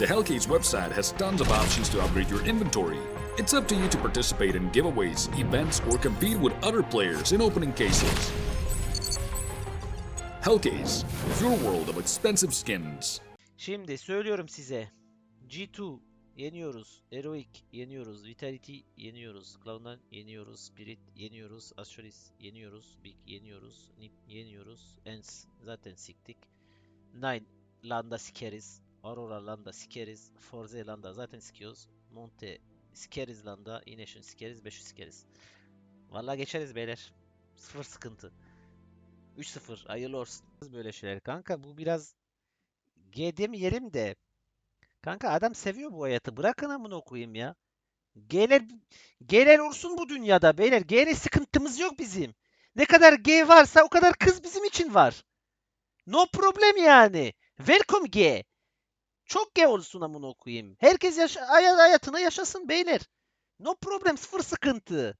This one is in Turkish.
The Hellcase website has tons of options to upgrade your inventory. It's up to you to participate in giveaways, events, or compete with other players in opening cases. Hellcase, your world of expensive skins. Şimdi söylüyorum size. G2 yeniyoruz. Heroic yeniyoruz. Vitality yeniyoruz. Cloud9 yeniyoruz. Spirit yeniyoruz. Astralis yeniyoruz. Big yeniyoruz. Nip yeniyoruz. Ens zaten siktik. Nine Landa sikeriz. Aurora Landa sikeriz. Forze Landa zaten sikiyoruz. Monte sikeriz Landa. Ineşin sikeriz. 5'ü sikeriz. Vallahi geçeriz beyler. Sıfır sıkıntı. 3-0. Hayırlı olsun. Böyle şeyler. Kanka bu biraz G demeyelim de. Kanka adam seviyor bu hayatı. Bırakın amına koyayım ya. G'ler G'ler olsun bu dünyada beyler. G'yle sıkıntımız yok bizim. Ne kadar G varsa o kadar kız bizim için var. No problem yani. Welcome G. Çok G olsun amına koyayım. Herkes hay- hayatını yaşasın beyler. No problem sıfır sıkıntı.